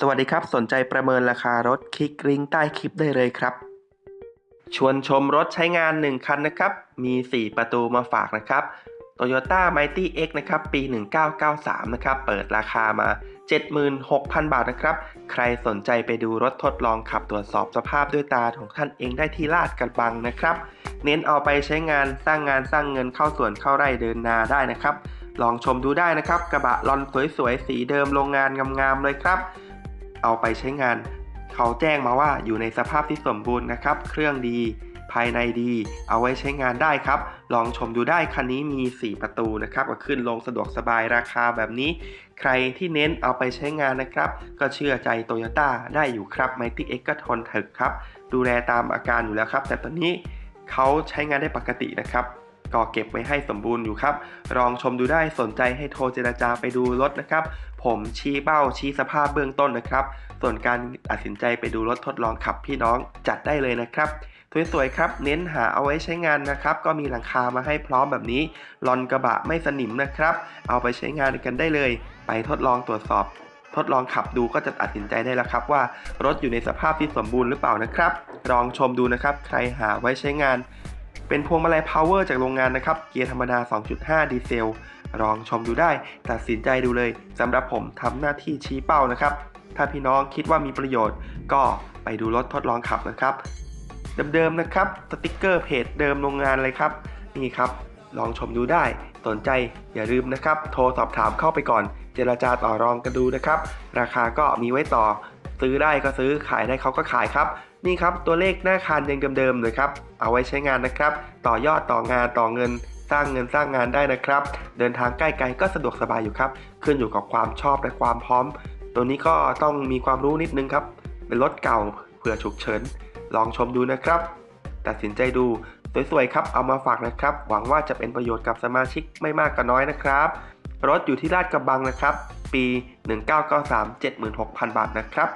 สวัสดีครับ สนใจประเมินราคารถคลิกลิงก์ใต้คลิปได้เลยครับ ชวนชมรถใช้งาน 1 คันนะครับ มี 4 ประตูมาฝากนะครับ Toyota Mighty X นะครับ ปี 1993 นะครับ เปิดราคามา 76,000 บาทนะครับ ใครสนใจไปดูรถทดลองขับตรวจสอบสภาพด้วยตาของท่านเองได้ที่ลาดกระบังนะครับ เน้นเอาไปใช้งานสร้างงานสร้างเงินเข้าสวนเข้าไร่เดินนาได้นะครับ ลองชมดูได้นะครับ กระบะลอนสวยๆ สีเดิมโรงงานงามๆเลยครับ เอาไปใช้งาน เขาแจ้งมาว่าอยู่ในสภาพที่สมบูรณ์นะครับ เครื่องดี ภายในดี เอาไว้ใช้งานได้ครับ ลองชมดูได้คันนี้มี 4 ประตูนะครับก็ขึ้นลงสะดวกสบายราคาแบบนี้ ใครที่เน้นเอาไปใช้งานนะครับ ก็เชื่อใจโตโยต้าได้อยู่ครับ Mighty X ก็ทนถึกครับ ดูแลตามอาการอยู่แล้วครับ แต่ตอนนี้เขาใช้งานได้ปกตินะครับ ก็เก็บไว้ให้สมบูรณ์อยู่ครับ ลองชมดูได้สนใจให้โทรเจราจาไปดูรถนะครับ ผมชี้เป้าชี้สภาพเบื้องต้นนะครับ ส่วนการตัดสินใจไปดูรถทดลองขับพี่น้องจัดได้เลยนะครับสวยๆครับ เน้นหาเอาไว้ใช้งานนะครับ ก็มีหลังคามาให้พร้อมแบบนี้ลอนกระบะไม่สนิมนะครับ เอาไปใช้งานกันได้เลย ไปทดลองตรวจสอบ ทดลองขับดูก็จะตัดสินใจได้แล้วครับ ว่ารถอยู่ในสภาพที่สมบูรณ์หรือเปล่านะครับ ลองชมดูนะครับ ใครหาไว้ใช้งาน เป็นพวงมาลัย power จากโรงงานนะครับ เกียร์ธรรมดา 2.5 ดีเซล ลองชมดูได้ ตัดสินใจดูเลยสำหรับผมทำหน้าที่ชี้เป้านะครับ ถ้าพี่น้องคิดว่ามีประโยชน์ ก็ไปดูรถทดลองขับนะครับ เดิมๆนะครับ สติกเกอร์เพจเดิมโรงงานเลยครับ นี่ครับ ลองชมดูได้ สนใจอย่าลืมนะครับ โทรสอบถามเข้าไปก่อน เจราจาต่อรองกันดูนะครับ ราคาก็มีไว้ต่อ ซื้อได้ก็ซื้อขายได้เขาก็ขายครับ นี่ครับตัวเลขหน้าคานยังเดิมๆเลยครับ เอาไว้ใช้งานนะครับ ต่อยอดต่องานต่อเงินสร้างเงินสร้างงานได้นะครับ เดินทางใกล้ไกลก็สะดวกสบายอยู่ครับ ขึ้นอยู่กับความชอบและความพร้อม ตัวนี้ก็ต้องมีความรู้นิดนึงครับ เป็นรถเก่าเผื่อฉุกเฉิน ลองชมดูนะครับ ตัดสินใจดูสวยๆครับ เอามาฝากนะครับ หวังว่าจะเป็นประโยชน์กับสมาชิกไม่มากก็น้อยนะครับ รถอยู่ที่ลาดกระบังนะครับ ปี 1993 76,000 บาทนะครับ